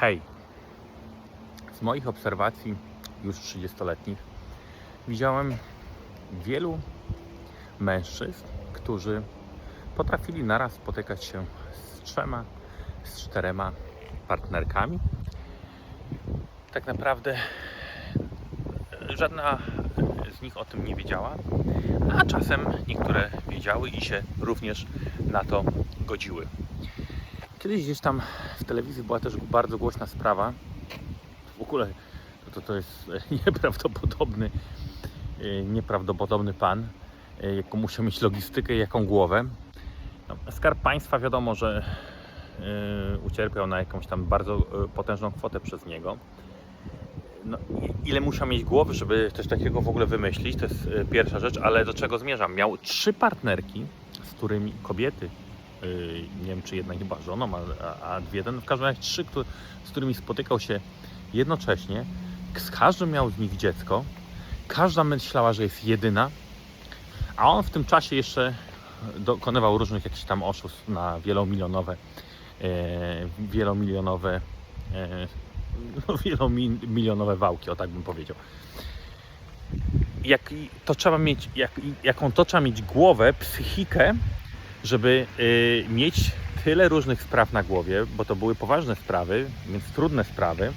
Hej, z moich obserwacji już 30-letnich widziałem wielu mężczyzn, którzy potrafili naraz spotykać się z trzema, z czterema partnerkami. Tak naprawdę żadna z nich o tym nie wiedziała, a czasem niektóre wiedziały i się również na to godziły. Kiedyś gdzieś tam w telewizji była też bardzo głośna sprawa. W ogóle to, to jest nieprawdopodobny, e, nieprawdopodobny pan, jaką musiał mieć logistykę jaką głowę. No, Skarb Państwa wiadomo, że e, ucierpiał na jakąś tam bardzo e, potężną kwotę przez niego. No, ile musiał mieć głowy, żeby coś takiego w ogóle wymyślić, to jest e, pierwsza rzecz, ale do czego zmierzam? Miał trzy partnerki, z którymi kobiety, yy, nie wiem czy jedna chyba żoną, a, a- dwie, jeden, w każdym razie trzy, któ- z którymi spotykał się jednocześnie. Z każdym miał z nich dziecko, każda myślała, że jest jedyna, a on w tym czasie jeszcze dokonywał różnych jakichś tam oszustw na wielomilionowe, e, wielomilionowe e, no, wielomilionowe wałki, o tak bym powiedział. Jak to trzeba mieć, jak, jaką to trzeba mieć głowę, psychikę, żeby y, mieć tyle różnych spraw na głowie, bo to były poważne sprawy, więc trudne sprawy,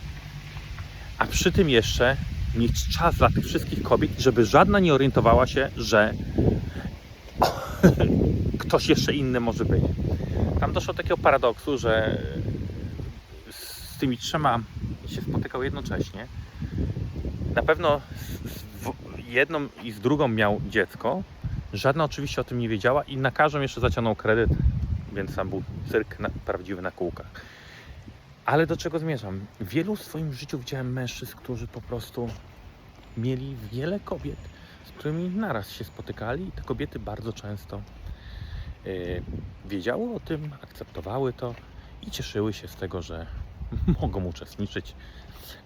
a przy tym jeszcze mieć czas dla tych wszystkich kobiet, żeby żadna nie orientowała się, że ktoś jeszcze inny może być. Tam doszło do takiego paradoksu, że z tymi trzema się spotykał jednocześnie. Na pewno z, jedną i z drugą miał dziecko. Żadna oczywiście o tym nie wiedziała i na każdą jeszcze zaciągnął kredyt, więc tam był cyrk na, prawdziwy na kółkach. Ale do czego zmierzam? Wielu w swoim życiu widziałem mężczyzn, którzy po prostu mieli wiele kobiet, z którymi naraz się spotykali i te kobiety bardzo często yy, wiedziały o tym, akceptowały to i cieszyły się z tego, że mogą uczestniczyć,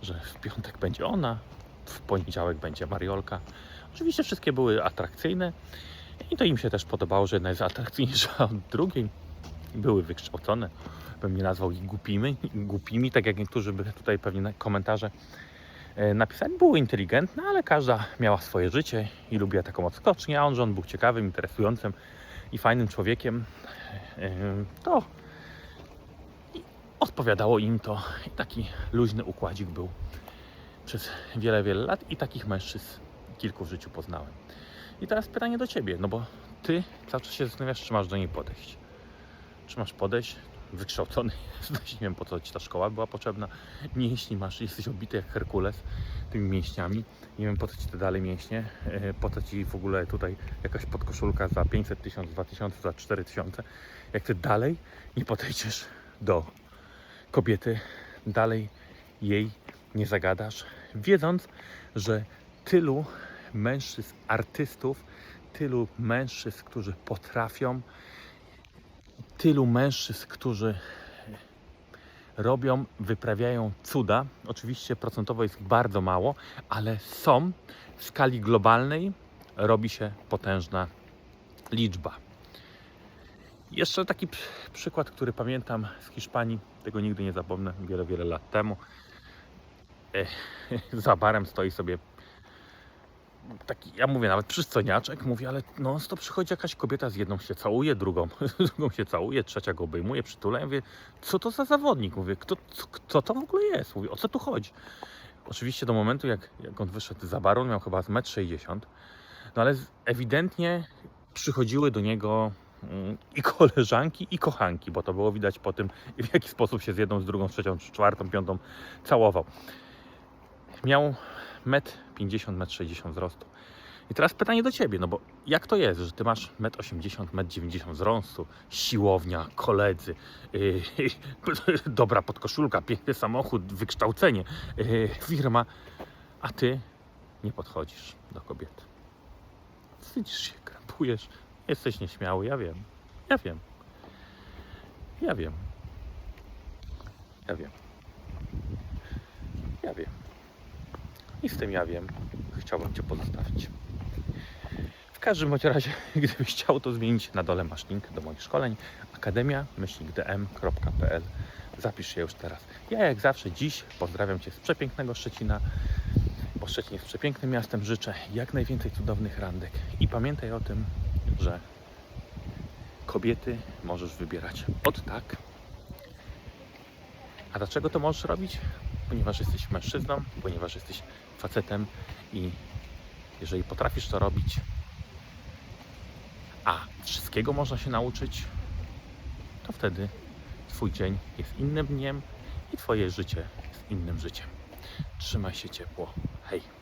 że w piątek będzie ona, w poniedziałek będzie Mariolka. Oczywiście wszystkie były atrakcyjne i to im się też podobało, że jedna jest atrakcyjniejsza od drugiej. Były wykształcone, bym nie nazwał ich głupimi, głupimi tak jak niektórzy by tutaj pewnie komentarze e, napisali. Były inteligentne, ale każda miała swoje życie i lubiła taką odskocznię, a on, że on był ciekawym, interesującym i fajnym człowiekiem, e, to odpowiadało im to i taki luźny układzik był przez wiele, wiele lat i takich mężczyzn kilku w życiu poznałem. I teraz pytanie do Ciebie, no bo Ty cały czas się zastanawiasz, czy masz do niej podejść. Czy masz podejść? Wykształcony nie wiem po co Ci ta szkoła była potrzebna. Mięśni masz, jesteś obity jak Herkules tymi mięśniami. Nie wiem po co Ci te dalej mięśnie, e, po co Ci w ogóle tutaj jakaś podkoszulka za 500 tysięcy, 2000, za 4000. Jak Ty dalej nie podejdziesz do kobiety, dalej jej nie zagadasz, wiedząc, że tylu mężczyzn, artystów, tylu mężczyzn, którzy potrafią, tylu mężczyzn, którzy robią, wyprawiają cuda. Oczywiście procentowo jest bardzo mało, ale są w skali globalnej, robi się potężna liczba. Jeszcze taki przy- przykład, który pamiętam z Hiszpanii, tego nigdy nie zapomnę, wiele, wiele lat temu. E, za barem stoi sobie taki, ja mówię nawet przystojniaczek, mówię, ale non stop przychodzi jakaś kobieta z jedną się całuje, drugą, drugą się całuje, trzecia go obejmuje, przytula. Ja mówię, co to za zawodnik? Mówię, kto, kto to w ogóle jest? Mówię, o co tu chodzi? Oczywiście do momentu, jak, jak on wyszedł za baron, miał chyba z 1,60 m, no ale ewidentnie przychodziły do niego mm, i koleżanki, i kochanki, bo to było widać po tym, w jaki sposób się z jedną, z drugą, z trzecią, czwartą, piątą całował. Miał 1,50 m, 1,60 m wzrostu. I teraz pytanie do Ciebie, no bo jak to jest, że Ty masz 1,80 m, 1,90 m wzrostu, siłownia, koledzy, yy, dobra podkoszulka, piękny samochód, wykształcenie, yy, firma, a Ty nie podchodzisz do kobiety. Wstydzisz się, krępujesz, jesteś nieśmiały, ja wiem, ja wiem, ja wiem, ja wiem, ja wiem. I z tym ja wiem, chciałbym Cię pozostawić. W każdym bądź razie, gdybyś chciał to zmienić, na dole masz link do moich szkoleń akademia-dm.pl zapisz się już teraz. Ja jak zawsze dziś pozdrawiam Cię z przepięknego Szczecina, bo Szczecin jest przepięknym miastem. Życzę jak najwięcej cudownych randek i pamiętaj o tym, że kobiety możesz wybierać od tak. A dlaczego to możesz robić? Ponieważ jesteś mężczyzną, ponieważ jesteś facetem i jeżeli potrafisz to robić, a wszystkiego można się nauczyć, to wtedy Twój dzień jest innym dniem i Twoje życie jest innym życiem. Trzymaj się ciepło. Hej!